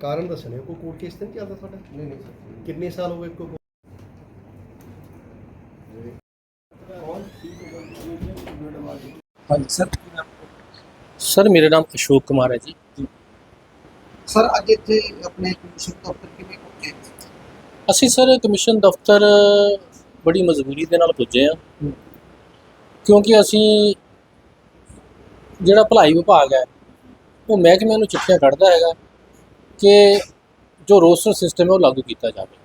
ਕਾਰਨ ਦੱਸਣੇ ਕੋਈ court case ਤਾਂ ਨਹੀਂ ਚੱਲਦਾ ਤੁਹਾਡਾ ਨਹੀਂ ਨਹੀਂ ਸਰ ਕਿੰਨੇ ਸਾਲ ਹੋ ਗਏ ਕੋਈ ਹਾਂਜੀ ਸਰ ਸਰ ਮੇਰਾ ਨਾਮ ਅਸ਼ੋਕ ਕੁਮਾਰ ਹੈ ਜੀ ਸਰ ਅੱਜ ਇੱਥੇ ਆਪਣੇ ਕਮਿਸ਼ਨ ਦਫ਼ਤਰ ਕਿਵੇਂ ਪਹੁੰਚੇ ਅਸੀਂ ਸਰ ਕਮਿਸ਼ਨ ਦਫ਼ਤਰ ਬੜੀ ਮਜਬੂਰੀ ਦੇ ਨਾਲ ਪੁੱਜੇ ਆ। ਕਿਉਂਕਿ ਅਸੀਂ ਜਿਹੜਾ ਭਲਾਈ ਵਿਭਾਗ ਹੈ ਉਹ ਮਹਿਕਮੇ ਨੂੰ ਚਿੱਠੀਆਂ ਕੱਢਦਾ ਹੈਗਾ ਕਿ ਜੋ ਰੋਸਟਰ ਸਿਸਟਮ ਹੈ ਉਹ ਲਾਗੂ ਕੀਤਾ ਜਾਵੇ।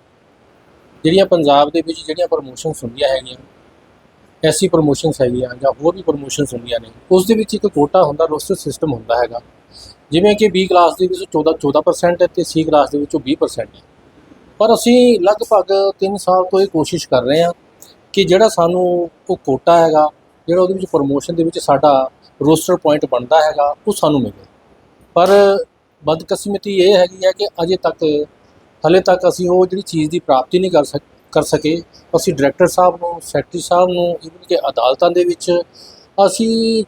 ਜਿਹੜੀਆਂ ਪੰਜਾਬ ਦੇ ਵਿੱਚ ਜਿਹੜੀਆਂ ਪ੍ਰਮੋਸ਼ਨਸ ਹੁੰਦੀਆਂ ਹੈਗੀਆਂ ਐਸੀ ਪ੍ਰਮੋਸ਼ਨਸ ਹੈਗੀਆਂ ਜਾਂ ਹੋਰ ਵੀ ਪ੍ਰਮੋਸ਼ਨਸ ਹੁੰਦੀਆਂ ਨੇ ਉਸ ਦੇ ਵਿੱਚ ਇੱਕ ਕੋਟਾ ਹੁੰਦਾ ਰੋਸਟਰ ਸਿਸਟਮ ਹੁੰਦਾ ਹੈਗਾ। ਜਿਵੇਂ ਕਿ ਬੀ ਕਲਾਸ ਦੇ ਵਿੱਚ 14 14% ਹੈ ਤੇ ਸੀ ਕਲਾਸ ਦੇ ਵਿੱਚੋਂ 20% ਹੈ। ਪਰ ਅਸੀਂ ਲਗਭਗ 3 ਸਾਲ ਤੋਂ ਇਹ ਕੋਸ਼ਿਸ਼ ਕਰ ਰਹੇ ਹਾਂ ਕਿ ਜਿਹੜਾ ਸਾਨੂੰ ਉਹ ਕੋਟਾ ਹੈਗਾ, ਜਿਹੜਾ ਉਹਦੇ ਵਿੱਚ ਪ੍ਰੋਮੋਸ਼ਨ ਦੇ ਵਿੱਚ ਸਾਡਾ ਰੋਸਟਰ ਪੁਆਇੰਟ ਬਣਦਾ ਹੈਗਾ, ਉਹ ਸਾਨੂੰ ਮਿਲੇ। ਪਰ ਬਦਕਿਸਮਤੀ ਇਹ ਹੈਗੀ ਹੈ ਕਿ ਅਜੇ ਤੱਕ, ਹਲੇ ਤੱਕ ਅਸੀਂ ਉਹ ਜਿਹੜੀ ਚੀਜ਼ ਦੀ ਪ੍ਰਾਪਤੀ ਨਹੀਂ ਕਰ ਸਕ, ਕਰ ਸਕੇ। ਅਸੀਂ ਡਾਇਰੈਕਟਰ ਸਾਹਿਬ ਨੂੰ ਸੈਕਟਰੀ ਸਾਹਿਬ ਨੂੰ ਇਵਨ ਕਿ ਅਦਾਲਤਾਂ ਦੇ ਵਿੱਚ ਅਸੀਂ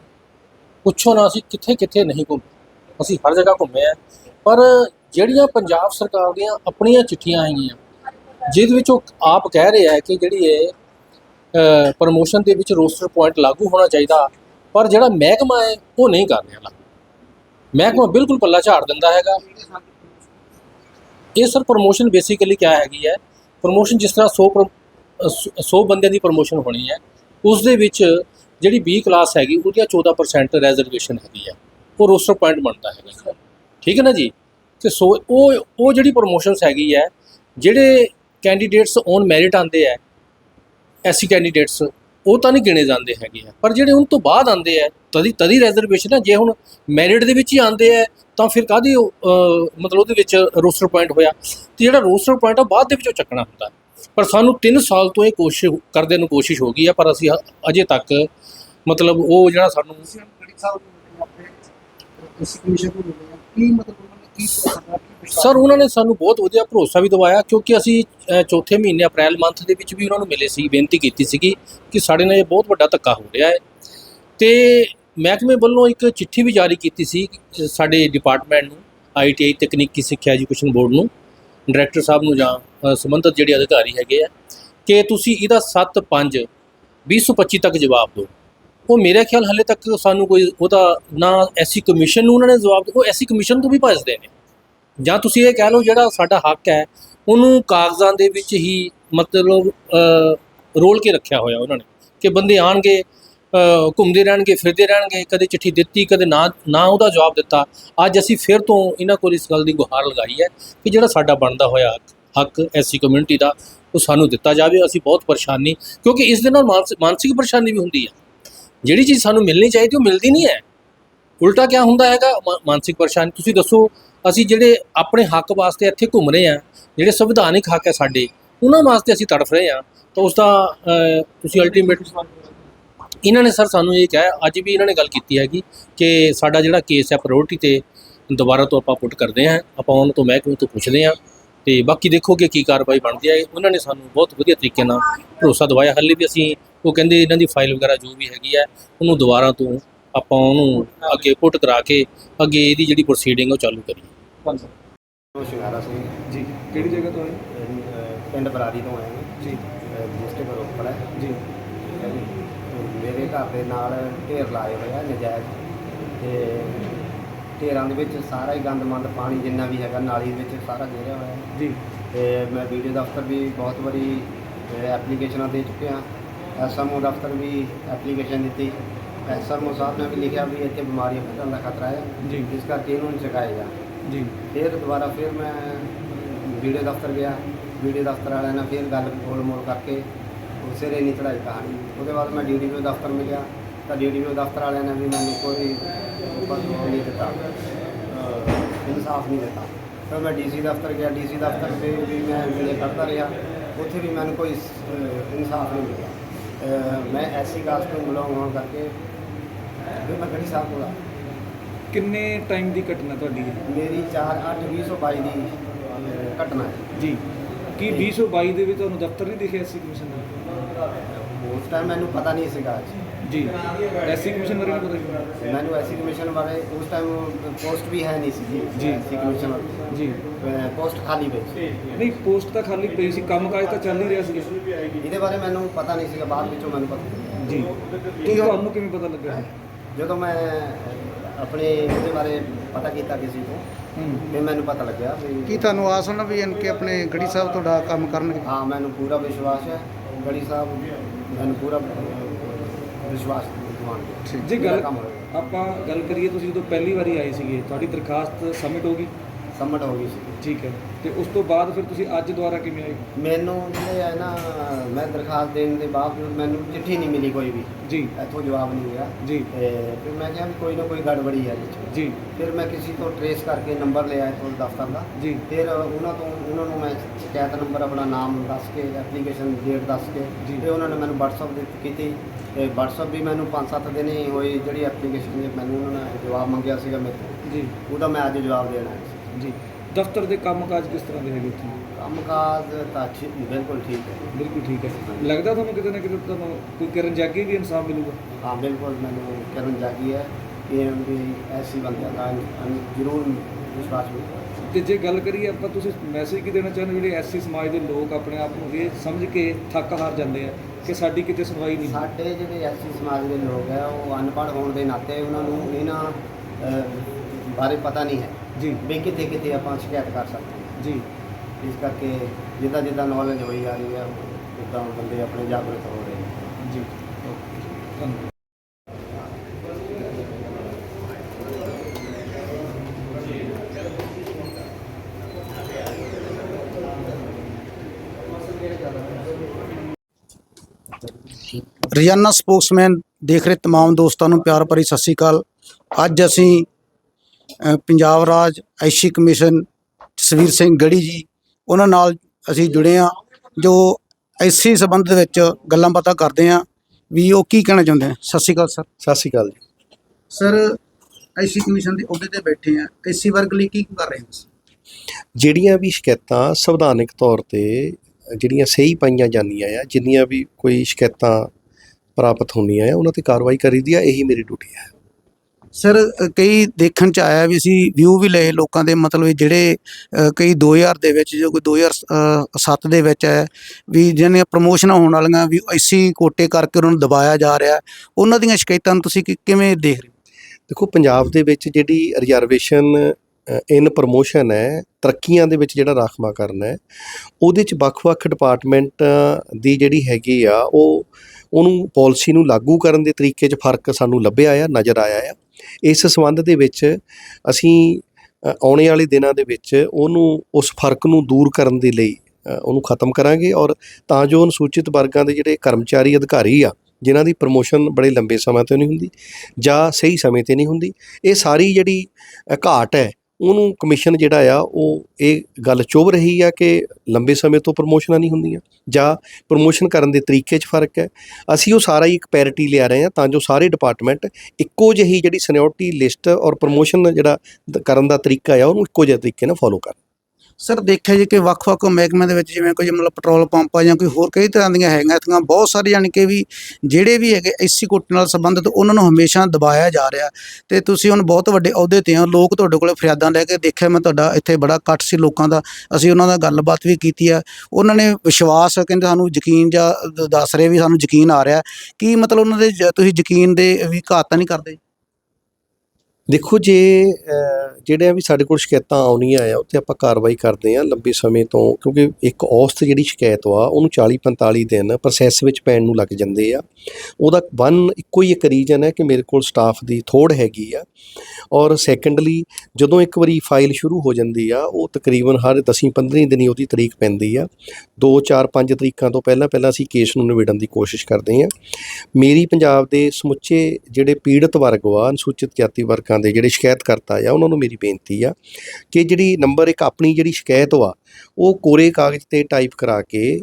ਪੁੱਛੋ ਨਾ ਅਸੀਂ ਕਿੱਥੇ ਕਿੱਥੇ ਨਹੀਂ ਘੁੰਮੇ। ਅਸੀਂ ਹਰ ਜਗ੍ਹਾ ਘੁੰਮੇ ਆ ਪਰ ਜਿਹੜੀਆਂ ਪੰਜਾਬ ਸਰਕਾਰ ਦੀਆਂ ਆਪਣੀਆਂ ਚਿੱਠੀਆਂ ਆਈਆਂ ਜਿਹਦੇ ਵਿੱਚ ਉਹ ਆਪ ਕਹਿ ਰਿਹਾ ਹੈ ਕਿ ਜਿਹੜੀ ਇਹ ਪ੍ਰਮੋਸ਼ਨ ਦੇ ਵਿੱਚ ਰੋਸਟਰ ਪੁਆਇੰਟ ਲਾਗੂ ਹੋਣਾ ਚਾਹੀਦਾ ਪਰ ਜਿਹੜਾ ਮਹਿਕਮਾ ਹੈ ਉਹ ਨਹੀਂ ਕਰ ਰਿਹਾ ਲਾਗੂ। ਮਹਿਕਮਾ ਬਿਲਕੁਲ ਪੱਲਾ ਝਾੜ ਦਿੰਦਾ ਹੈਗਾ। ਇਹ ਸਰ ਪ੍ਰੋਮੋਸ਼ਨ ਬੇਸਿਕਲੀ ਕਿਆ ਹੈਗੀ ਹੈ? ਪ੍ਰੋਮੋਸ਼ਨ ਜਿਸ ਤਰ੍ਹਾਂ 100 ਪ੍ਰੋ- ਅ, 100 ਬੰਦਿਆਂ ਦੀ ਪ੍ਰੋਮੋਸ਼ਨ ਹੋਣੀ ਹੈ ਉਸ ਦੇ ਵਿੱਚ ਜਿਹੜੀ 20 ਕਲਾਸ ਹੈਗੀ ਉਹਦੀਆਂ 14% ਰਿਜ਼ਰਵੇਸ਼ਨ ਹੈਗੀ ਹੈ। ਉਹ ਰੋਸਟਰ ਪੁਆਇੰਟ ਬਣਦਾ ਹੈਗਾ। ਠੀਕ ਹੈ ਨਾ ਜੀ? ਤੇ ਸੋ ਉਹ ਉਹ ਜਿਹੜੀ ਪ੍ਰੋਮੋਸ਼ਨਸ ਹੈਗੀ ਹੈ, ਜਿਹੜੇ ਕੈਂਡੀਡੇਟਸ ਔਨ ਮੈਰਿਟ ਆਉਂਦੇ ਆ ਐਸੀ ਕੈਂਡੀਡੇਟਸ ਉਹ ਤਾਂ ਨਹੀਂ ਗਿਣੇ ਜਾਂਦੇ ਹੈਗੇ ਆ। ਪਰ ਜਿਹੜੇ ਉਹਨਾਂ ਤੋਂ ਬਾਅਦ ਆਉਂਦੇ ਆ ਤਦੀ ਤਦੀ ਰਿਜ਼ਰਵੇਸ਼ਨ ਹੈ ਜੇ ਹੁਣ ਮੈਰਿਟ ਦੇ ਵਿੱਚ ਹੀ ਆਉਂਦੇ ਆ ਤਾਂ ਫਿਰ ਕਾਦੀ ਮਤਲਬ ਉਹਦੇ ਵਿੱਚ ਰੋਸਟਰ ਪੁਆਇੰਟ ਹੋਇਆ? ਤੇ ਜਿਹੜਾ ਰੋਸਟਰ ਪੁਆਇੰਟ ਆ, ਬਾਅਦ ਦੇ ਵਿੱਚੋਂ ਚੱਕਣਾ ਹੁੰਦਾ ਪਰ ਸਾਨੂੰ 3 ਸਾਲ ਤੋਂ ਇਹ ਕੋਸ਼ਿਸ਼ ਕਰਦੇ ਨੂੰ ਕੋਸ਼ਿਸ਼ ਹੋ ਗਈ ਹੈ, ਪਰ ਅਸੀਂ ਅਜੇ ਤੱਕ ਮਤਲਬ ਉਹ ਜਿਹੜਾ ਸਾਨੂੰ ਤੁਸੀਂ ਕਮਿਸ਼ਨ ਨੂੰ ਮਿਲੇ ਕੀ ਮਤਲਬ ਕੀ ਸਰ ਉਹਨਾਂ ਨੇ ਸਾਨੂੰ ਬਹੁਤ ਵਧੀਆ ਭਰੋਸਾ ਵੀ ਦਿਵਾਇਆ ਕਿਉਂਕਿ ਅਸੀਂ ਅ, ਚੌਥੇ ਮਹੀਨੇ ਅਪ੍ਰੈਲ ਮੰਥ ਦੇ ਵਿੱਚ ਵੀ ਉਹਨਾਂ ਨੂੰ ਮਿਲੇ ਸੀ ਬੇਨਤੀ ਕੀਤੀ ਸੀਗੀ ਕਿ ਸਾਡੇ ਨਾਲ ਇਹ ਬਹੁਤ ਵੱਡਾ ਧੱਕਾ ਹੋ ਰਿਹਾ ਹੈ। ਤੇ ਮਹਿਕਮੇ ਵੱਲੋਂ ਇੱਕ ਚਿੱਠੀ ਵੀ ਜਾਰੀ ਕੀਤੀ ਸੀ ਅ, ਸਾਡੇ ਡਿਪਾਰਟਮੈਂਟ ਨੂੰ ਆਈਟੀਆਈ ਤਕਨੀਕੀ ਸਿੱਖਿਆ ਐਜੂਕੇਸ਼ਨ ਬੋਰਡ ਨੂੰ ਡਾਇਰੈਕਟਰ ਸਾਹਿਬ ਨੂੰ ਜਾਂ ਅ, ਸੰਬੰਧਿਤ ਜਿਹੜੇ ਅਧਿਕਾਰੀ ਹੈਗੇ ਆ ਕਿ ਤੁਸੀਂ ਇਹਦਾ 7 5 2025 ਤੱਕ ਜਵਾਬ ਦਿਓ। ਉਹ ਮੇਰੇ ਖਿਆਲ ਹਲੇ ਤੱਕ ਸਾਨੂੰ ਕੋਈ ਉਹਦਾ ਨਾ ਐਸੀ ਕਮਿਸ਼ਨ ਨੂੰ ਉਹਨਾਂ ਨੇ ਜਵਾਬ ਉਹ ਐਸੀ ਕਮਿਸ਼ਨ ਤੋਂ ਵੀ ਭੱਜਦੇ ਨੇ। ਜਾਂ ਤੁਸੀਂ ਇਹ ਕਹਿ ਲਓ ਜਿਹੜਾ ਸਾਡਾ ਹੱਕ ਹੈ, ਉਹਨੂੰ ਕਾਗਜ਼ਾਂ ਦੇ ਵਿੱਚ ਹੀ ਮਤਲਬ ਰੋਲ ਕੇ ਰੱਖਿਆ ਹੋਇਆ ਉਹਨਾਂ ਨੇ। ਕਿ ਬੰਦੇ ਆਣਗੇ ਘੁੰਮਦੇ ਰਹਿਣਗੇ, ਫਿਰਦੇ ਰਹਿਣਗੇ, ਕਦੇ ਚਿੱਠੀ ਦਿੱਤੀ, ਕਦੇ ਨਾ ਨਾ ਉਹਦਾ ਜਵਾਬ ਦਿੱਤਾ। ਅੱਜ ਅਸੀਂ ਫਿਰ ਤੋਂ ਇਹਨਾਂ ਕੋਲ ਇਸ ਗੱਲ ਦੀ ਗੁਹਾਰ ਲਗਾਈ ਹੈ ਕਿ ਜਿਹੜਾ ਸਾਡਾ ਬਣਦਾ ਹੋਇਆ ਹੱਕ ਐਸੀ ਕਮਿਊਨਿਟੀ ਦਾ, ਉਹ ਸਾਨੂੰ ਦਿੱਤਾ ਜਾਵੇ। ਅਸੀਂ ਬਹੁਤ ਪਰੇਸ਼ਾਨੀ, ਕਿਉਂਕਿ ਇਸ ਦੇ ਨਾਲ ਮਾਨਸ- ਮਾਨਸਿਕ ਪਰੇਸ਼ਾਨੀ ਵੀ ਹੁੰਦੀ ਹੈ ਜਿਹੜੀ ਚੀਜ਼ ਸਾਨੂੰ ਮਿਲਣੀ ਚਾਹੀਦੀ, ਉਹ ਮਿਲਦੀ ਨਹੀਂ ਹੈ। ਉਲਟਾ ਕਿਆ ਹੁੰਦਾ ਹੈਗਾ? ਮਾ- ਮਾਨਸਿਕ ਪਰੇਸ਼ਾਨੀ। ਤੁਸੀਂ ਦੱਸੋ, ਅਸੀਂ ਜਿਹੜੇ ਆਪਣੇ ਹੱਕ ਵਾਸਤੇ ਇੱਥੇ ਘੁੰਮ ਰਹੇ ਆ ਜਿਹੜੇ ਸੰਵਿਧਾਨਿਕ ਹੱਕ ਹੈ ਸਾਡੇ, ਉਹਨਾਂ ਵਾਸਤੇ ਅਸੀਂ ਤੜਫ ਰਹੇ ਆ ਤਾਂ ਉਸ ਦਾ ਤੁਸੀਂ ਅਲਟੀਮੇਟ ਇਹਨਾਂ ਨੇ ਸਰ ਸਾਨੂੰ ਇਹ ਕਿਹਾ, ਅੱਜ ਵੀ ਇਹਨਾਂ ਨੇ ਗੱਲ ਕੀਤੀ ਹੈਗੀ ਕਿ ਸਾਡਾ ਜਿਹੜਾ ਕੇਸ ਹੈ ਪ੍ਰਾਇੋਰਟੀ ਤੇ ਦੁਬਾਰਾ ਤੋਂ ਆਪਾਂ ਪੁੱਟ ਕਰਦੇ ਹਾਂ। ਆਪਾਂ ਉਹਨਾਂ ਤੋਂ ਮਹਿਕਮੇ ਤੋਂ ਪੁੱਛਦੇ ਹਾਂ ਤੇ ਬਾਕੀ ਦੇਖੋ ਕਿ ਕੀ ਕਾਰਵਾਈ ਬਣਦੀ ਹੈ। ਉਹਨਾਂ ਨੇ ਸਾਨੂੰ ਬਹੁਤ ਵਧੀਆ ਤਰੀਕੇ ਨਾਲ ਭਰੋਸਾ ਦਵਾਇਆ। ਹਾਲੇ ਵੀ ਅਸੀਂ ਉਹ ਕਹਿੰਦੇ ਇਹਨਾਂ ਦੀ ਫਾਈਲ ਵਗੈਰਾ ਜੋ ਵੀ ਹੈਗੀ ਹੈ ਉਹਨੂੰ ਦੁਬਾਰਾ ਤੋਂ ਆਪਾਂ ਉਹਨੂੰ ਅੱਗੇ ਪੁੱਟ ਕਰਾ ਕੇ ਅੱਗੇ ਇਹਦੀ ਜਿਹੜੀ ਪ੍ਰੋਸੀਡਿੰਗ ਉਹ ਚਾਲੂ ਕਰੀਏ। ਉਹ ਸ਼ਿੰਗਾਰਾ ਸਿੰਘ। ਜੀ। ਕਿਹੜੀ ਜਗ੍ਹਾ ਤੋਂ ਆਏ? ਅਹ ਪਿੰਡ ਬਰਾਰੀ ਤੋਂ ਆਏ ਹਾਂ। ਜੀ। ਡਿਸਟ੍ਰਿਕਟ ਰੋਪੜ ਹੈ। ਜੀ। ਮੇਰੇ ਘਰ ਦੇ ਨਾਲ ਢੇਰ ਲਾਏ ਹੋਏ ਆ ਨਜਾਇਜ਼। ਤੇ ਢੇਰਾਂ ਦੇ ਵਿੱਚ ਸਾਰਾ ਹੀ ਗੰਦ ਮੰਦ ਪਾਣੀ ਜਿੰਨਾ ਵੀ ਹੈਗਾ ਨਾਲੀ ਵਿੱਚ ਸਾਰਾ ਗੇਰਿਆ ਹੋਇਆ ਹੈ। ਜੀ। ਤੇ ਮੈਂ ਵੀਡੀਓ ਦਫ਼ਤਰ ਵੀ ਬਹੁਤ ਵਾਰੀ ਐਪਲੀਕੇਸ਼ਨਾਂ ਦੇ ਚੁੱਕਿਆ। ਐਸਐਮਓ ਦਫ਼ਤਰ ਵੀ ਐਪਲੀਕੇਸ਼ਨ ਦਿੱਤੀ। ਐਸਐਮਓ ਸਾਹਿਬ ਨੇ ਵੀ ਲਿਖਿਆ ਵੀ ਇੱਥੇ ਬਿਮਾਰੀਆਂ ਫੈਲਣ ਦਾ ਖਤਰਾ ਹੈ। ਜੀ। ਇਸ ਕਰਕੇ ਇਹਨੂੰ ਚਕਾਇਆ ਜਾ ਜੀ। ਫਿਰ ਦੁਬਾਰਾ ਫਿਰ ਮੈਂ ਵੀਡੀਓ ਦਫ਼ਤਰ ਗਿਆ। ਵੀਡੀਓ ਦਫ਼ਤਰ ਵਾਲਿਆਂ ਨਾਲ ਫਿਰ ਗੱਲ ਗੋਲ ਮੋਲ ਕਰਕੇ ਉਹ ਸਿਰੇ ਨਹੀਂ ਚੜਾਈ ਕਹਾਣੀ। ਉਹਦੇ ਬਾਅਦ ਮੈਂ ਡੀਡੀਪੀਓ ਦਫ਼ਤਰ ਮਿਲਿਆ। ਤਾਂ ਡੀਡੀਪੀਓ ਦਫ਼ਤਰ ਵਾਲਿਆਂ ਨੇ ਵੀ ਮੈਨੂੰ ਕੋਈ ਉੱਪਰ ਨਹੀਂ ਦਿੱਤਾ। ਇਨਸਾਫ ਨਹੀਂ ਦਿੱਤਾ। ਫਿਰ ਮੈਂ ਡੀਸੀ ਦਫ਼ਤਰ ਗਿਆ। ਡੀਸੀ ਦਫ਼ਤਰ ਤੇ ਵੀ ਮੈਂ ਵੇਲੇ ਕਰਦਾ ਰਿਹਾ। ਉੱਥੇ ਵੀ ਮੈਨੂੰ ਕੋਈ ਇਨਸਾਫ ਨਹੀਂ ਮਿਲਿਆ। ਮੈਂ ਐਸੀ ਕਾਸਟ ਤੋਂ ਬਿਲੋਂਗ ਹੋਣ ਕਰਕੇ ਮੈਂ ਗੜੀ ਸਾਹਿਬ ਕੋਲ ਆ। ਕਿੰਨੇ ਟਾਈਮ ਦੀ ਘਟਨਾ ਤੁਹਾਡੀ ਹੈ? ਮੇਰੀ 4 8 2022 ਦੀ ਅਹ, ਘਟਨਾ ਹੈ। ਜੀ। ਕੀ 2022 ਦੇ ਵਿੱਚ ਤੁਹਾਨੂੰ ਦਫ਼ਤਰ ਨਹੀਂ ਦਿਖਿਆ ਸੀ ਕਮਿਸ਼ਨ ਦਾ? ਉਸ ਟਾਈਮ ਮੈਨੂੰ ਪਤਾ ਨਹੀਂ ਸੀਗਾ ਜੀ। ਐਸਸੀ ਕਮਿਸ਼ਨ ਬਾਰੇ ਨਹੀਂ ਪਤਾ? ਮੈਨੂੰ ਐਸੀ ਕਮਿਸ਼ਨ ਬਾਰੇ ਉਸ ਟਾਈਮ ਪੋਸਟ ਵੀ ਹੈ ਨਹੀਂ ਸੀ ਜੀ। ਐਸੀ ਕਮਿਸ਼ਨ ਜੀ। ਪੋਸਟ ਖਾਲੀ ਪਈ ਸੀ। ਨਹੀਂ ਪੋਸਟ ਤਾਂ ਖਾਲੀ ਪਈ ਸੀ ਕੰਮਕਾਜ ਤਾਂ ਚੱਲ ਹੀ ਰਿਹਾ ਸੀ। ਇਹਦੇ ਬਾਰੇ ਮੈਨੂੰ ਪਤਾ ਨਹੀਂ ਸੀਗਾ ਬਾਅਦ ਵਿੱਚੋਂ ਮੈਨੂੰ ਪਤਾ ਜੀ। ਕੀ ਤੁਹਾਨੂੰ ਕਿਵੇਂ ਪਤਾ ਲੱਗਾ ਜਦੋਂ ਮੈਂ ਆਪਣੇ ਇਹਦੇ ਬਾਰੇ ਪਤਾ ਕੀਤਾ ਕਿਸੇ ਤੋਂ ਹੂੰ। ਫਿਰ ਮੈਨੂੰ ਪਤਾ ਲੱਗਿਆ ਵੀ ਕੀ ਤੁਹਾਨੂੰ ਆਸ ਹੋਣਾ ਵੀ ਇਨਕੇ ਆਪਣੇ ਗੜੀ ਸਾਹਿਬ ਤੁਹਾਡਾ ਕੰਮ ਕਰਨਗੇ? ਹਾਂ ਮੈਨੂੰ ਪੂਰਾ ਵਿਸ਼ਵਾਸ ਹੈ। ਗੜੀ ਸਾਹਿਬ ਮੈਨੂੰ ਪੂਰਾ ਵਿਸ਼ਵਾਸ ਦਿਵਾਉਣਗੇ ਜੇ ਗੱਲ। ਆਪਾਂ ਗੱਲ ਕਰੀਏ ਤੁਸੀਂ ਜਦੋਂ ਪਹਿਲੀ ਵਾਰੀ ਆਏ ਸੀਗੇ ਤੁਹਾਡੀ ਦਰਖਾਸਤ ਸਬਮਿਟ ਹੋ ਗਈ ਸੰਮਤ ਹੋ ਗਈ ਸੀ। ਠੀਕ ਹੈ। ਤੇ ਉਸ ਤੋਂ ਬਾਅਦ ਫਿਰ ਤੁਸੀਂ ਅੱਜ ਦੁਬਾਰਾ ਕਿਵੇਂ ਆਏ? ਮੈਨੂੰ ਜਿਹੜੇ ਹੈ ਨਾ ਮੈਂ ਦਰਖਾਸਤ ਦੇਣ ਦੇ ਬਾਵਜੂਦ ਮੈਨੂੰ ਚਿੱਠੀ ਨਹੀਂ ਮਿਲੀ ਕੋਈ ਵੀ। ਜੀ। ਇੱਥੋਂ ਜਵਾਬ ਨਹੀਂ ਮਿਲਿਆ ਜੀ। ਤੇ ਫਿਰ ਮੈਂ ਕਿਹਾ ਵੀ ਕੋਈ ਨਾ ਕੋਈ ਗੜਬੜੀ ਹੈ ਵਿੱਚ। ਜੀ। ਫਿਰ ਮੈਂ ਕਿਸੇ ਤੋਂ ਟਰੇਸ ਕਰਕੇ ਨੰਬਰ ਲਿਆ ਇੱਥੋਂ ਦਫ਼ਤਰ ਦਾ। ਜੀ। ਫਿਰ ਉਹਨਾਂ ਤੋਂ ਉਹਨਾਂ ਨੂੰ ਮੈਂ ਸ਼ਿਕਾਇਤ ਨੰਬਰ ਆਪਣਾ ਨਾਮ ਦੱਸ ਕੇ ਐਪਲੀਕੇਸ਼ਨ ਡੇਟ ਦੱਸ ਕੇ ਜੀ। ਤੇ ਉਹਨਾਂ ਨੇ ਮੈਨੂੰ WhatsApp ਦਿੱਤੀ। ਕੀਤੀ ਤੇ WhatsApp ਵੀ ਮੈਨੂੰ 5-7 ਦਿਨ ਹੀ ਹੋਏ ਜਿਹੜੀ ਐਪਲੀਕੇਸ਼ਨ ਮੈਨੂੰ ਉਹਨਾਂ ਨੇ ਜਵਾਬ ਮੰਗਿਆ ਸੀਗਾ ਮੇਰੇ ਤੋਂ। ਜੀ। ਉਹਦਾ ਮੈਂ ਅੱਜ ਜਵਾਬ ਦੇਣਾ ਹੈ ਜੀ। ਦਫ਼ਤਰ ਦੇ ਕੰਮਕਾਜ ਕਿਸ ਤਰ੍ਹਾਂ ਦੇ ਹੈਗੇ ਉੱਥੇ? ਕੰਮਕਾਜ ਤਾਂ ਠੀਕ ਬਿਲਕੁਲ ਠੀਕ ਹੈ। ਬਿਲਕੁਲ ਠੀਕ ਹੈ। ਲੱਗਦਾ ਤੁਹਾਨੂੰ ਕਿਤੇ ਨਾ ਕਿਤੇ ਤੁਹਾਨੂੰ ਕੋਈ ਕਰਨ ਜਾਗੇ ਵੀ ਇਨਸਾਫ ਮਿਲੂਗਾ? ਹਾਂ ਬਿਲਕੁਲ ਮੈਨੂੰ ਕਰਨ ਜਾਗੀ ਹੈ। ਕਿ ਵੀ ਐਸੀ ਬੰਦਿਆਂ ਦਾ ਜ਼ਰੂਰ ਵਿਸ਼ਵਾਸ ਮਿਲਦਾ ਤੇ ਜੇ ਗੱਲ ਕਰੀਏ ਆਪਾਂ ਤੁਸੀਂ ਮੈਸੇਜ ਕੀ ਦੇਣਾ ਚਾਹੁੰਦੇ ਜਿਹੜੇ ਐਸਸੀ ਸਮਾਜ ਦੇ ਲੋਕ ਆਪਣੇ ਆਪ ਨੂੰ ਇਹ ਸਮਝ ਕੇ ਥੱਕ ਹਾਰ ਜਾਂਦੇ ਆ ਕਿ ਸਾਡੀ ਕਿਤੇ ਸੁਣਵਾਈ ਨਹੀਂ। ਸਾਡੇ ਜਿਹੜੇ ਐਸੀ ਸਮਾਜ ਦੇ ਲੋਕ ਹੈ ਉਹ ਅਨਪੜ੍ਹ ਹੋਣ ਦੇ ਨਾਤੇ ਉਹਨਾਂ ਨੂੰ ਇਹਨਾਂ ਬਾਰੇ ਪਤਾ ਨਹੀਂ ਹੈ। ਜੀ ਵੀ ਕਿਤੇ ਕਿਤੇ ਆਪਾਂ ਸ਼ਿਕਾਇਤ ਕਰ ਸਕਦੇ ਹਾਂ ਜੀ ਇਸ ਕਰਕੇ ਜਿੱਦਾਂ ਜਿੱਦਾਂ ਨੌਲੇਜ ਹੋਈ ਜਾ ਰਹੀ ਹੈ ਉਦਾਂ ਬੰਦੇ ਆਪਣੇ ਜਾਗਰੂਕ ਹੋ ਰਹੇ ਨੇ ਜੀ ਓਕੇ ਧੰਨਵਾਦ ਰੋਜ਼ਾਨਾ ਸਪੋਕਸਮੈਨ ਦੇਖ ਰਹੇ तमाम ਦੋਸਤਾਂ ਨੂੰ ਪਿਆਰ ਭਰੀ ਸਤਿ ਸ਼੍ਰੀ ਅਕਾਲ ਅੱਜ ਅਸੀਂ ਅ, ਪੰਜਾਬ ਰਾਜ ਐਸ਼ੀ ਕਮਿਸ਼ਨ ਜਸਵੀਰ ਸਿੰਘ ਗੜੀ ਜੀ ਉਹਨਾਂ ਨਾਲ ਅਸੀਂ ਜੁੜੇ ਆ ਜੋ ਐਸੀ ਸੰਬੰਧ ਵਿੱਚ ਗੱਲਾਂ ਬਾਤਾਂ ਕਰਦੇ ਆ ਵੀ ਉਹ ਕੀ ਕਹਿਣਾ ਚਾਹੁੰਦੇ ਆ ਸਤਿ ਸ਼੍ਰੀ ਅਕਾਲ ਸਰ। ਸਤਿ ਸ਼੍ਰੀ ਅਕਾਲ ਜੀ। ਸਰ ਐਸੀ ਕਮਿਸ਼ਨ ਦੇ ਅਹੁਦੇ ਤੇ ਬੈਠੇ ਆ ਐਸੀ ਵਰਗ ਲਈ ਕੀ ਕਰ ਰਹੇ ਹੋ ਜਿਹੜੀਆਂ ਵੀ ਸ਼ਿਕਾਇਤਾਂ ਸੰਵਿਧਾਨਿਕ ਤੌਰ ਤੇ ਜਿਹੜੀਆਂ ਸਹੀ ਪਾਈਆਂ ਜਾਂਦੀਆਂ ਆ ਜਿੰਨੀਆਂ ਵੀ ਕੋਈ ਸ਼ਿਕਾਇਤਾਂ ਪ੍ਰਾਪਤ ਹੁੰਦੀਆਂ ਆ ਉਹਨਾਂ ਤੇ ਕਾਰਵਾਈ ਕਰੀਦੀ ਆ ਇਹੀ ਮੇਰੀ ਡਿਊਟੀ ਹੈ। ਸਰ ਕਈ ਦੇਖਣ ਚ ਆਇਆ ਵੀ ਅਸੀਂ ਵਿਊ ਵੀ ਲਏ ਲੋਕਾਂ ਦੇ ਮਤਲਬ ਵੀ ਜਿਹੜੇ ਅ, ਕਈ 2000 ਦੇ ਵਿੱਚ ਜੋ ਕੋਈ 2007 ਦੇ ਵਿੱਚ ਹੈ ਵੀ ਜਿਹਨੇ ਪ੍ਰਮੋਸ਼ਨਾਂ ਹੋਣ ਵਾਲੀਆਂ ਵੀ ਐਸੀ ਕੋਟੇ ਕਰਕੇ ਉਹਨਾਂ ਨੂੰ ਦਬਾਇਆ ਜਾ ਰਿਹਾ ਉਹਨਾਂ ਦੀਆਂ ਸ਼ਿਕਾਇਤਾਂ ਨੂੰ ਤੁਸੀਂ ਕਿ- ਕਿਵੇਂ ਦੇਖ ਰਹੇ ਹੋ? ਦੇਖੋ ਪੰਜਾਬ ਦੇ ਵਿੱਚ ਜਿਹੜੀ ਰਿਜ਼ਰਵੇਸ਼ਨ ਇਨ ਪ੍ਰਮੋਸ਼ਨ ਹੈ ਤਰੱਕੀਆਂ ਦੇ ਵਿੱਚ ਜਿਹੜਾ ਰਾਖਵਾ ਕਰਨਾ ਹੈ ਉਹਦੇ ਚ ਵੱਖ-ਵੱਖ ਡਿਪਾਰਟਮੈਂਟ ਦੀ ਜਿਹੜੀ ਹੈਗੀ ਆ ਉਹ ਉਹਨੂੰ ਪਾਲਿਸੀ ਨੂੰ ਲਾਗੂ ਕਰਨ ਦੇ ਤਰੀਕੇ 'ਚ ਫ਼ਰਕ ਸਾਨੂੰ ਲੱਭਿਆ ਆ ਨਜ਼ਰ ਆਇਆ ਆ। ਇਸ ਸੰਬੰਧ ਦੇ ਵਿੱਚ ਅਸੀਂ ਅ, ਆਉਣੇ ਵਾਲੇ ਦਿਨਾਂ ਦੇ ਵਿੱਚ ਉਹਨੂੰ ਉਸ ਫ਼ਰਕ ਨੂੰ ਦੂਰ ਕਰਨ ਦੇ ਲਈ ਉਹਨੂੰ ਖਤਮ ਕਰਾਂਗੇ ਔਰ ਤਾਂ ਜੋ ਅਨੁਸੂਚਿਤ ਵਰਗਾਂ ਦੇ ਜਿਹੜੇ ਕਰਮਚਾਰੀ ਅਧਿਕਾਰੀ ਆ ਜਿਨ੍ਹਾਂ ਦੀ ਪ੍ਰਮੋਸ਼ਨ ਬੜੇ ਲੰਬੇ ਸਮੇਂ ਤੋਂ ਨਹੀਂ ਹੁੰਦੀ ਜਾਂ ਸਹੀ ਸਮੇਂ ਤੇ ਨਹੀਂ ਹੁੰਦੀ ਇਹ ਸਾਰੀ ਜਿਹੜੀ ਘਾਟ ਹੈ ਉਹਨੂੰ ਕਮਿਸ਼ਨ ਜਿਹੜਾ ਆ, ਉਹ ਇਹ ਗੱਲ ਚੁੱਭ ਰਹੀ ਆ ਕਿ ਲੰਬੇ ਸਮੇਂ ਤੋਂ ਪ੍ਰਮੋਸ਼ਨਾਂ ਨਹੀਂ ਹੁੰਦੀਆਂ ਜਾਂ ਪ੍ਰਮੋਸ਼ਨ ਕਰਨ ਦੇ ਤਰੀਕੇ 'ਚ ਫ਼ਰਕ ਹੈ। ਅਸੀਂ ਉਹ ਸਾਰਾ ਹੀ ਇੱਕ ਪੈਰਿਟੀ ਲਿਆ ਰਹੇ ਹਾਂ, ਤਾਂ ਜੋ ਸਾਰੇ ਡਿਪਾਰਟਮੈਂਟ ਇੱਕੋ ਜਿਹੀ ਜਿਹੜੀ ਸੀਨੀਅਰਟੀ ਲਿਸਟ ਔਰ ਪ੍ਰਮੋਸ਼ਨ ਜਿਹੜਾ ਕਰਨ ਦਾ ਤਰੀਕਾ ਆ, ਉਹਨੂੰ ਇੱਕੋ ਜਿਹੇ ਤਰੀਕੇ ਨਾਲ ਫੋਲੋ ਕਰਨ। ਸਰ, ਦੇਖਿਆ ਜੀ ਕਿ ਵੱਖ-ਵੱਖ ਮਹਿਕਮਿਆਂ ਦੇ ਵਿੱਚ ਜਿਵੇਂ ਕੋਈ ਮਤਲਬ ਪੈਟਰੋਲ ਪੰਪ ਆ ਜਾਂ ਕੋਈ ਹੋਰ ਕਈ ਤਰ੍ਹਾਂ ਦੀਆਂ ਹੈਗੀਆਂ ਇਥਾਂ ਬਹੁਤ ਸਾਰੇ ਜਾਣੀ ਕਿ ਵੀ ਜਿਹੜੇ ਵੀ ਹੈਗੇ ਐਸੀ ਕੋਟੇ ਨਾਲ ਸੰਬੰਧਿਤ, ਉਹਨਾਂ ਨੂੰ ਹਮੇਸ਼ਾ ਦਬਾਇਆ ਜਾ ਰਿਹਾ। ਤੇ ਤੁਸੀਂ ਹੁਣ ਬਹੁਤ ਵੱਡੇ ਅਹੁਦੇ ਤੇ ਹੋ, ਲੋਕ ਤੁਹਾਡੇ ਕੋਲ ਫਰਿਆਦਾਂ ਲੈ ਕੇ ਦੇਖਿਆ, ਮੈਂ ਤੁਹਾਡਾ ਇੱਥੇ ਬੜਾ ਇਕੱਠ ਸੀ ਲੋਕਾਂ ਦਾ, ਅਸੀਂ ਉਹਨਾਂ ਨਾਲ ਗੱਲਬਾਤ ਵੀ ਕੀਤੀ ਆ। ਉਹਨਾਂ ਨੇ ਵਿਸ਼ਵਾਸ ਕਹਿੰਦੇ ਸਾਨੂੰ ਯਕੀਨ ਜਾਂ ਦੱਸ ਰਹੇ ਵੀ ਸਾਨੂੰ ਯਕੀਨ ਆ ਰਿਹਾ। ਕੀ ਮਤਲਬ ਉਹਨਾਂ ਦੇ ਜ- ਤੁਸੀਂ ਯਕੀਨ ਦੇ ਵੀ ਘਾਤ ਤਾਂ ਨਹੀਂ ਕਰਦੇ? ਦੇਖੋ ਜੇ ਅ, ਜਿਹੜੀਆਂ ਵੀ ਸਾਡੇ ਕੋਲ ਸ਼ਿਕਾਇਤਾਂ ਆਉਣੀਆਂ ਆ ਉੱਤੇ ਆਪਾਂ ਕਾਰਵਾਈ ਕਰਦੇ ਆ ਲੰਬੇ ਸਮੇਂ ਤੋਂ ਕਿਉਂਕਿ ਇੱਕ ਔਸਤ ਜਿਹੜੀ ਸ਼ਿਕਾਇਤ ਵਾ ਉਹਨੂੰ 40 45 ਦਿਨ ਪ੍ਰੋਸੈਸ ਵਿੱਚ ਪੈਣ ਨੂੰ ਲੱਗ ਜਾਂਦੇ ਆ। ਉਹਦਾ ਵਨ ਇੱਕੋ ਹੀ ਇੱਕ ਰੀਜਨ ਹੈ ਕਿ ਮੇਰੇ ਕੋਲ ਸਟਾਫ ਦੀ ਥੋੜ ਹੈਗੀ ਆ। ਔਰ ਸੈਕੰਡਲੀ ਜਦੋਂ ਇੱਕ ਵਾਰੀ ਫਾਈਲ ਸ਼ੁਰੂ ਹੋ ਜਾਂਦੀ ਆ ਉਹ ਤਕਰੀਬਨ ਹਰ 10 15 ਦਿਨੀ ਉਹਦੀ ਤਰੀਕ ਪੈਂਦੀ ਆ। 2 4 5 ਤਰੀਕਾਂ ਤੋਂ ਪਹਿਲਾਂ ਪਹਿਲਾਂ ਅਸੀਂ ਕੇਸ ਨੂੰ ਨਿਬੇੜਨ ਦੀ ਕੋਸ਼ਿਸ਼ ਕਰਦੇ ਆ ਮੇਰੀ ਪੰਜਾਬ ਦੇ ਸਮੁੱਚੇ ਜਿਹੜੇ ਪੀੜਤ ਵਰਗ ਵਾ ਅਨੁਸੂਚਿਤ ਜਾਤੀ ਵਰਗਾਂ ਦੇ ਜਿਹੜੇ ਸ਼ਿਕਾਇਤ ਕਰਤਾ ਆ, ਉਹਨਾਂ ਨੂੰ ਮੇਰੀ ਬੇਨਤੀ ਆ ਕਿ ਜਿਹੜੀ ਨੰਬਰ ਇੱਕ ਆਪਣੀ ਜਿਹੜੀ ਸ਼ਿਕਾਇਤ ਵਾ, ਉਹ ਕੋਰੇ ਕਾਗਜ਼ ਤੇ ਟਾਈਪ ਕਰਾ ਕੇ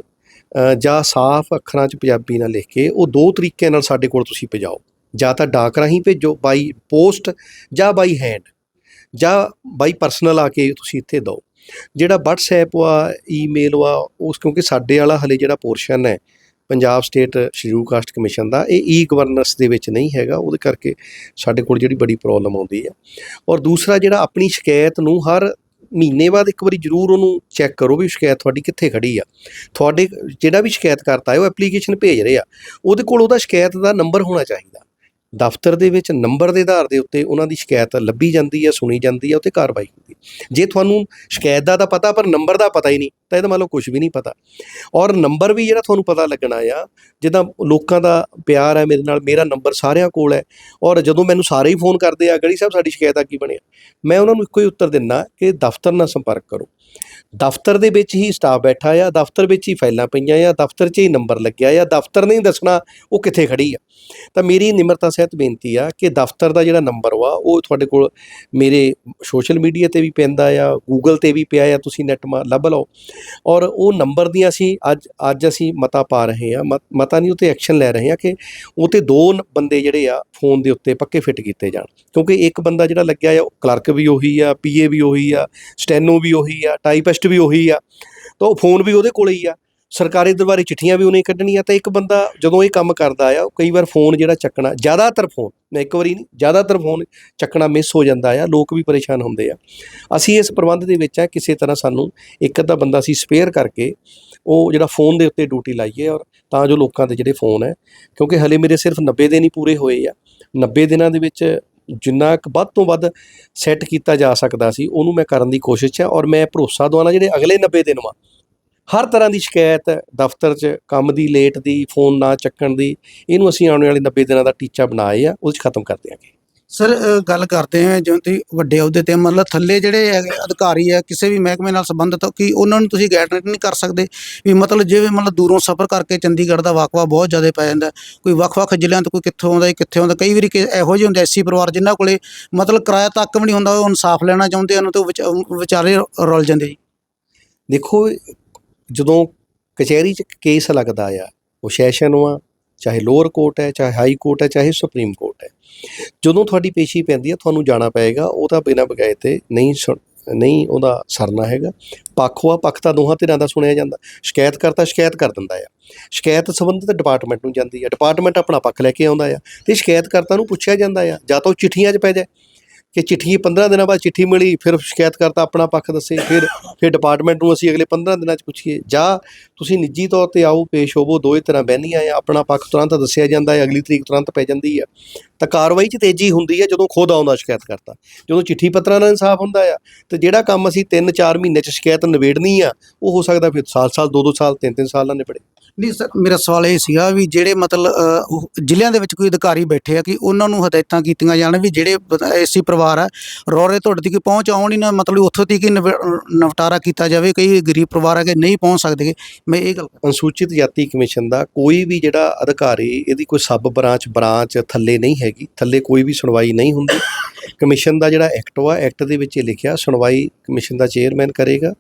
ਜਾਂ ਸਾਫ਼ ਅੱਖਰਾਂ 'ਚ ਪੰਜਾਬੀ ਨਾਲ ਲਿਖ ਕੇ, ਉਹ ਦੋ ਤਰੀਕਿਆਂ ਨਾਲ ਸਾਡੇ ਕੋਲ ਤੁਸੀਂ ਭਜਾਓ ਜਾਂ ਤਾਂ ਡਾਕ ਰਾਹੀਂ ਭੇਜੋ, ਬਾਈ ਪੋਸਟ ਜਾਂ ਬਾਈ ਹੈਂਡ, ਜਾਂ ਬਾਈ ਪਰਸਨਲ ਆ ਕੇ ਤੁਸੀਂ ਇੱਥੇ ਦਿਓ। ਜਿਹੜਾ WhatsApp ਵਾ, ਈਮੇਲ ਵਾ, ਉਸ ਕਿਉਂਕਿ ਸਾਡੇ ਵਾਲਾ ਹਲੇ ਜਿਹੜਾ ਪੋਰਸ਼ਨ ਹੈ Punjab state schedule caste commission ਦਾ, ਇਹ ਈ ਗਵਰਨੈਂਸ ਦੇ ਵਿੱਚ ਨਹੀਂ ਹੈਗਾ, ਉਹਦੇ ਕਰਕੇ ਸਾਡੇ ਕੋਲ ਜਿਹੜੀ ਬੜੀ ਪ੍ਰੋਬਲਮ ਆਉਂਦੀ ਹੈ ਔਰ ਦੂਸਰਾ ਜਿਹੜਾ ਆਪਣੀ ਸ਼ਿਕਾਇਤ ਨੂੰ ਹਰ ਮਹੀਨੇ ਬਾਅਦ ਇੱਕ ਵਾਰੀ ਜ਼ਰੂਰ ਉਹਨੂੰ ਚੈੱਕ ਕਰੋ ਵੀ ਸ਼ਿਕਾਇਤ ਤੁਹਾਡੀ ਕਿੱਥੇ ਖੜੀ ਆ। ਤੁਹਾਡੇ ਜਿਹੜਾ ਵੀ ਸ਼ਿਕਾਇਤ ਕਰਤਾ ਹੈ, ਉਹ ਐਪਲੀਕੇਸ਼ਨ ਭੇਜ ਰਿਹਾ ਉਹਦੇ ਕੋਲ ਉਹਦਾ ਸ਼ਿਕਾਇਤ ਦਾ ਨੰਬਰ ਹੋਣਾ ਚਾਹੀਦਾ। ਦਫ਼ਤਰ ਦੇ ਵਿੱਚ ਨੰਬਰ ਦੇ ਆਧਾਰ ਦੇ ਉੱਤੇ ਉਹਨਾਂ ਦੀ ਸ਼ਿਕਾਇਤ ਲੱਭੀ ਜਾਂਦੀ ਹੈ, ਸੁਣੀ ਜਾਂਦੀ ਹੈ, ਉੱਤੇ ਕਾਰਵਾਈ ਹੁੰਦੀ ਹੈ। ਜੇ ਤੁਹਾਨੂੰ ਸ਼ਿਕਾਇਤ ਦਾ ਤਾਂ ਪਤਾ, ਪਰ ਨੰਬਰ ਦਾ ਪਤਾ ਹੀ ਨਹੀਂ, ਤਾਂ ਇਹਦਾ ਮਤਲਬ ਕੁਝ ਵੀ ਨਹੀਂ ਪਤਾ। ਔਰ ਨੰਬਰ ਵੀ ਜਿਹੜਾ ਤੁਹਾਨੂੰ ਪਤਾ ਲੱਗਣਾ ਆ, ਜਿੱਦਾਂ ਲੋਕਾਂ ਦਾ ਪਿਆਰ ਹੈ ਮੇਰੇ ਨਾਲ, ਮੇਰਾ ਨੰਬਰ ਸਾਰਿਆਂ ਕੋਲ ਹੈ, ਔਰ ਜਦੋਂ ਮੈਨੂੰ ਸਾਰੇ ਹੀ ਫੋਨ ਕਰਦੇ ਆ ਗੜੀ ਸਾਹਿਬ ਸਾਡੀ ਸ਼ਿਕਾਇਤ ਆ ਕੀ ਬਣਿਆ? ਮੈਂ ਉਹਨਾਂ ਨੂੰ ਇੱਕੋ ਹੀ ਉੱਤਰ ਦਿੰਦਾ ਕਿ ਦਫ਼ਤਰ ਨਾਲ ਸੰਪਰਕ ਕਰੋ। ਦਫ਼ਤਰ ਦੇ ਵਿੱਚ ਹੀ ਸਟਾਫ ਬੈਠਾ ਆ, ਦਫ਼ਤਰ ਵਿੱਚ ਹੀ ਫਾਈਲਾਂ ਪਈਆਂ ਆ, ਦਫ਼ਤਰ 'ਚ ਹੀ ਨੰਬਰ ਲੱਗਿਆ ਆ, ਦਫ਼ਤਰ ਨੇ ਹੀ ਦੱਸਣਾ ਉਹ ਕਿੱਥੇ ਖੜੀ ਆ। ਤਾਂ ਮੇਰੀ ਨਿਮਰਤਾ ਸਹਿਤ ਬੇਨਤੀ ਆ ਕਿ ਦਫ਼ਤਰ ਦਾ ਜਿਹੜਾ ਨੰਬਰ ਵਾ, ਉਹ ਤੁਹਾਡੇ ਕੋਲ ਮੇਰੇ ਸੋਸ਼ਲ ਮੀਡੀਆ ਤੇ ਵੀ ਪੈਂਦਾ ਆ ਗੂਗਲ ਤੇ ਵੀ ਪਿਆ ਆ, ਤੁਸੀਂ ਨੈਟ ਲੱਭ ਲਓ। ਔਰ ਉਹ ਨੰਬਰ ਦੀਆਂ ਅਸੀਂ ਅੱਜ ਅੱਜ ਅਸੀਂ ਮਤਾ ਪਾ ਰਹੇ ਆ, ਮਤਾ ਨਹੀਂ, ਉਤੇ ਐਕਸ਼ਨ ਲੈ ਰਹੇ ਆ ਕਿ ਉਹ ਤੇ ਦੋ ਬੰਦੇ ਜਿਹੜੇ ਆ, ਫੋਨ ਦੇ ਉੱਤੇ ਪੱਕੇ ਫਿੱਟ ਕੀਤੇ ਜਾਣ। ਕਿਉਂਕਿ ਇੱਕ ਬੰਦਾ ਜਿਹੜਾ ਲੱਗਿਆ ਆ ਕਲਰਕ ਵੀ ਉਹੀ ਆ ਪੀਏ ਵੀ ਉਹੀ ਆ, ਸਟੈਨੋ ਵੀ ਉਹੀ ਆ, ਟਾਈਪਿਸਟ ਵੀ ਉਹੀ ਆ, ਤਾਂ ਉਹ ਫੋਨ ਵੀ ਉਹਦੇ ਕੋਲ ਹੀ ਆ। ਸਰਕਾਰੀ ਦਰਬਾਰੀ ਚਿੱਠੀਆਂ ਵੀ ਉਹਨੇ ਕੱਢਣੀਆਂ, ਤਾਂ ਇੱਕ ਬੰਦਾ ਜਦੋਂ ਇਹ ਕੰਮ ਕਰਦਾ ਆ, ਉਹ ਕਈ ਵਾਰ ਫੋਨ ਜਿਹੜਾ ਚੱਕਣਾ, ਜ਼ਿਆਦਾਤਰ ਫੋਨ, ਮੈਂ ਇੱਕ ਵਾਰੀ ਨਹੀਂ, ਜ਼ਿਆਦਾਤਰ ਫੋਨ ਚੱਕਣਾ ਮਿਸ ਹੋ ਜਾਂਦਾ ਆ, ਲੋਕ ਵੀ ਪਰੇਸ਼ਾਨ ਹੁੰਦੇ ਆ। ਅਸੀਂ ਇਸ ਪ੍ਰਬੰਧ ਦੇ ਵਿੱਚ ਆ, ਕਿਸੇ ਤਰ੍ਹਾਂ ਸਾਨੂੰ ਇੱਕ ਅੱਧਾ ਬੰਦਾ ਅਸੀਂ ਸਪੇਅਰ ਕਰਕੇ ਉਹ ਜਿਹੜਾ ਫੋਨ ਦੇ ਉੱਤੇ ਡਿਊਟੀ ਲਾਈਏ ਔਰ ਤਾਂ ਜੋ ਲੋਕਾਂ ਦੇ ਜਿਹੜੇ ਫੋਨ ਹੈ ਕਿਉਂਕਿ ਹਲੇ ਮੇਰੇ ਸਿਰਫ 90 ਦਿਨ ਹੀ ਪੂਰੇ ਹੋਏ ਆ। 90 ਦਿਨਾਂ ਦੇ ਵਿੱਚ ਜਿੰਨਾ ਕੁ ਵੱਧ ਤੋਂ ਵੱਧ ਸੈੱਟ ਕੀਤਾ ਜਾ ਸਕਦਾ ਸੀ, ਉਹਨੂੰ ਮੈਂ ਕਰਨ ਦੀ ਕੋਸ਼ਿਸ਼ ਹੈ ਔਰ ਮੈਂ ਭਰੋਸਾ ਦਵਾਉਣਾ ਜਿਹੜੇ ਅਗਲੇ 90 ਦਿਨ ਵਾ ਹਰ ਤਰ੍ਹਾਂ ਦੀ ਸ਼ਿਕਾਇਤ ਦਫ਼ਤਰ 'ਚ ਕੰਮ ਦੀ ਲੇਟ ਦੀ ਫੋਨ ਨਾ ਚੱਕਣ ਦੀ ਇਹਨੂੰ ਅਸੀਂ ਆਉਣ ਵਾਲੇ 90 ਦਿਨਾਂ ਦਾ ਟੀਚਾ ਬਣਾਏ ਆ ਉਹ 'ਚ ਖਤਮ ਕਰ ਦਿਆਂਗੇ ਸਰ ਗੱਲ ਕਰਦੇ ਹਾਂ ਜਿਵੇਂ ਤੁਸੀਂ ਵੱਡੇ ਅਹੁਦੇ ਤੇ ਮਤਲਬ ਥੱਲੇ ਜਿਹੜੇ ਹੈਗੇ ਅਧਿਕਾਰੀ ਹੈ ਕਿਸੇ ਵੀ ਮਹਿਕਮੇ ਨਾਲ ਸੰਬੰਧਿਤ ਕੀ ਉਹਨਾਂ ਨੂੰ ਤੁਸੀਂ ਗਾਈਡ ਨਹੀਂ ਕਰ ਸਕਦੇ ਵੀ ਮਤਲਬ ਜਿਵੇਂ ਮਤਲਬ ਦੂਰੋਂ ਸਫ਼ਰ ਕਰਕੇ ਚੰਡੀਗੜ੍ਹ ਦਾ ਵਾਕਵਾ ਬਹੁਤ ਜ਼ਿਆਦਾ ਪੈ ਜਾਂਦਾ। ਕੋਈ ਵੱਖ-ਵੱਖ ਜ਼ਿਲ੍ਹਿਆਂ ਤੋਂ ਕੋਈ ਕਿੱਥੋਂ ਆਉਂਦਾ ਕਿੱਥੇ ਆਉਂਦਾ ਕਈ ਵਾਰੀ ਇਹੋ ਜਿਹੇ ਹੁੰਦੇ ਐਸੀ ਪਰਿਵਾਰ ਜਿਨ੍ਹਾਂ ਕੋਲੇ ਮਤਲਬ ਕਿਰਾਇਆ ਤੱਕ ਵੀ ਨਹੀਂ ਹੁੰਦਾ ਉਹ ਇਨਸਾਫ ਲੈਣਾ ਚਾਹੁੰਦੇ ਹਨ ਤੇ ਵਿਚਾਰੇ ਰੁਲ ਜਾਂਦੇ ਜੀ ਦੇਖੋ ਜਦੋਂ ਕਚਹਿਰੀ 'ਚ ਕੇਸ ਲੱਗਦਾ ਆ, ਉਹ ਸੈਸ਼ਨ ਵਾ ਚਾਹੇ ਲੋਅਰ ਕੋਰਟ ਹੈ, ਚਾਹੇ ਹਾਈ ਕੋਰਟ ਹੈ, ਚਾਹੇ ਸੁਪਰੀਮ ਕੋਰਟ ਹੈ, ਜਦੋਂ ਤੁਹਾਡੀ ਪੇਸ਼ੀ ਪੈਂਦੀ ਹੈ ਤੁਹਾਨੂੰ ਜਾਣਾ ਪਏਗਾ, ਉਹ ਤਾਂ ਬਿਨਾਂ ਬਗਾਏ ਤੇ ਨਹੀਂ ਸੁਣ- ਨਹੀਂ ਉਹਦਾ ਸਰਨਾ ਹੈਗਾ। ਪੱਖ ਵਾ ਪੱਖ ਤਾਂ ਦੋਹਾਂ ਧਿਰਾਂ ਦਾ ਸੁਣਿਆ ਜਾਂਦਾ। ਸ਼ਿਕਾਇਤ ਕਰਤਾ ਸ਼ਿਕਾਇਤ ਕਰ ਦਿੰਦਾ ਆ। ਸ਼ਿਕਾਇਤ ਸੰਬੰਧਿਤ ਡਿਪਾਰਟਮੈਂਟ ਨੂੰ ਜਾਂਦੀ ਆ। ਡਿਪਾਰਟਮੈਂਟ ਆਪਣਾ ਪੱਖ ਲੈ ਕੇ ਆਉਂਦਾ ਆ ਤੇ ਸ਼ਿਕਾਇਤਕਰਤਾ ਨੂੰ ਪੁੱਛਿਆ ਜਾਂਦਾ ਆ, ਜਾਂ ਤਾਂ ਉਹ ਚਿੱਠੀਆਂ 'ਚ ਪੈ ਜਾਏ। ਕਿ ਚਿੱਠੀ 15 ਦਿਨਾਂ ਬਾਅਦ ਚਿੱਠੀ ਮਿਲੀ, ਫਿਰ ਸ਼ਿਕਾਇਤ ਕਰਤਾ, ਆਪਣਾ ਪੱਖ ਦੱਸੇ, ਫਿਰ ਫਿਰ ਡਿਪਾਰਟਮੈਂਟ ਨੂੰ ਅਸੀਂ ਅਗਲੇ 15 ਦਿਨਾਂ 'ਚ ਪੁੱਛੀਏ, ਜਾਂ, ਤੁਸੀਂ ਨਿੱਜੀ ਤੌਰ ਤੇ ਆਓ, ਪੇਸ਼ ਹੋਵੋ ਦੋਏ ਤਰ੍ਹਾਂ ਬਹਿੰਦੀਆਂ ਆ, ਆਪਣਾ ਪੱਖ ਤੁਰੰਤ ਦੱਸਿਆ ਜਾਂਦਾ ਹੈ, ਅਗਲੀ ਤਰੀਕ ਤੁਰੰਤ ਪੈ ਜਾਂਦੀ ਆ ਤਾਂ ਕਾਰਵਾਈ 'ਚ ਤੇਜ਼ੀ ਹੁੰਦੀ ਹੈ, ਜਦੋਂ ਖੁਦ ਆਉਂਦਾ ਸ਼ਿਕਾਇਤ ਕਰਤਾ। ਜਦੋਂ ਚਿੱਠੀ ਪੱਤਰਾਂ ਨਾਲ ਇਨਸਾਫ ਹੁੰਦਾ ਆ, ਤੇ ਜਿਹੜਾ ਕੰਮ ਅਸੀਂ 3-4 ਮਹੀਨੇ 'ਚ ਸ਼ਿਕਾਇਤ ਨਿਬੇੜਨੀ ਆ, ਉਹ ਹੋ ਸਕਦਾ ਫਿਰ ਸਾਲ-ਸਾਲ 2-2 ਸਾਲ 3-3 ਸਾਲ ਨਾਲ ਨਿਬੜੇ। ਨਹੀਂ ਸਰ, ਮੇਰਾ ਸਵਾਲ ਇਹ ਸੀਗਾ ਵੀ ਜਿਹੜੇ ਮਤਲਬ ਜ਼ਿਲ੍ਹਿਆਂ ਦੇ ਵਿੱਚ ਕੋਈ ਅਧਿਕਾਰੀ ਬੈਠੇ ਆ, ਕਿ ਉਹਨਾਂ ਨੂੰ ਹਦਾਇਤਾਂ ਕੀਤੀਆਂ ਜਾਣ ਵੀ ਜਿਹੜੇ ਐਸੀ ਪਰਿਵਾਰ ਆ ਰੋਰੇ ਤੁਹਾਡੇ ਤੱਕ ਪਹੁੰਚ ਆਉਣ ਹੀ ਨਾ ਮਤਲਬ ਉੱਥੋਂ ਤੱਕ ਹੀ ਨਿਬ- ਨਿਪਟਾਰਾ ਕੀਤਾ ਜਾਵੇ। ਕਈ ਗਰੀਬ ਪਰਿਵਾਰ ਕਿ ਨਹੀਂ ਪਹੁੰਚ ਸਕਦੇ ਮੈਂ ਇਹ ਗੱਲ ਅਨੁਸੂਚਿਤ ਜਾਤੀ ਕਮਿਸ਼ਨ ਦਾ ਕੋਈ ਵੀ ਜਿਹੜਾ ਅਧਿਕਾਰੀ ਇਹਦੀ ਕੋਈ ਸਬ ਬ੍ਰਾਂਚ ਬ੍ਰਾਂਚ ਥੱਲੇ ਨਹੀਂ ਹੈਗੀ। ਥੱਲੇ ਕੋਈ ਵੀ ਸੁਣਵਾਈ ਨਹੀਂ ਹੁੰਦੀ। ਕਮਿਸ਼ਨ ਦਾ ਜਿਹੜਾ ਐਕਟ ਵਾ ਐਕਟ ਦੇ ਵਿੱਚ ਇਹ ਲਿਖਿਆ ਸੁਣਵਾਈ ਕਮਿਸ਼ਨ ਦਾ ਚੇਅਰਮੈਨ ਕਰੇਗਾ।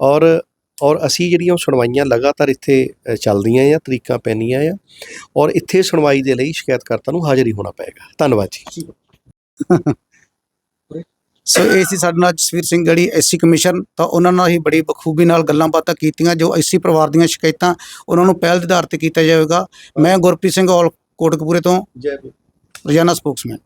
ਔਰ ਔਰ ਅਸੀਂ ਜਿਹੜੀਆਂ ਉਹ ਸੁਣਵਾਈਆਂ ਲਗਾਤਾਰ ਇੱਥੇ ਅ, ਚੱਲਦੀਆਂ ਆ ਤਰੀਕਾਂ ਪੈਣੀਆਂ ਆ। ਔਰ ਇੱਥੇ ਸੁਣਵਾਈ ਦੇ ਲਈ ਸ਼ਿਕਾਇਤਕਰਤਾ ਨੂੰ ਹਾਜ਼ਰ ਹੀ ਹੋਣਾ ਪਏਗਾ। ਧੰਨਵਾਦ ਜੀ। ਸੋ ਇਹ ਸੀ ਸਾਡੇ ਨਾਲ ਜਸਵੀਰ ਸਿੰਘ ਗੜੀ ਐਸਸੀ ਕਮਿਸ਼ਨ ਤਾਂ ਉਹਨਾਂ ਨਾਲ ਹੀ ਬੜੀ ਬਖੂਬੀ ਨਾਲ ਗੱਲਾਂ ਬਾਤਾਂ ਕੀਤੀਆਂ ਜੋ ਐਸੀ ਪਰਿਵਾਰ ਦੀਆਂ ਸ਼ਿਕਾਇਤਾਂ ਉਹਨਾਂ ਨੂੰ ਪਹਿਲ ਦੇ ਆਧਾਰ ਤੇ ਕੀਤਾ ਜਾਵੇਗਾ। ਮੈਂ ਗੁਰਪ੍ਰੀਤ ਸਿੰਘ ਔਲ ਕੋਟਕਪੂਰੇ ਤੋਂ ਜੈ ਰੋਜ਼ਾਨਾ ਸਪੋਕਸਮੈਨ।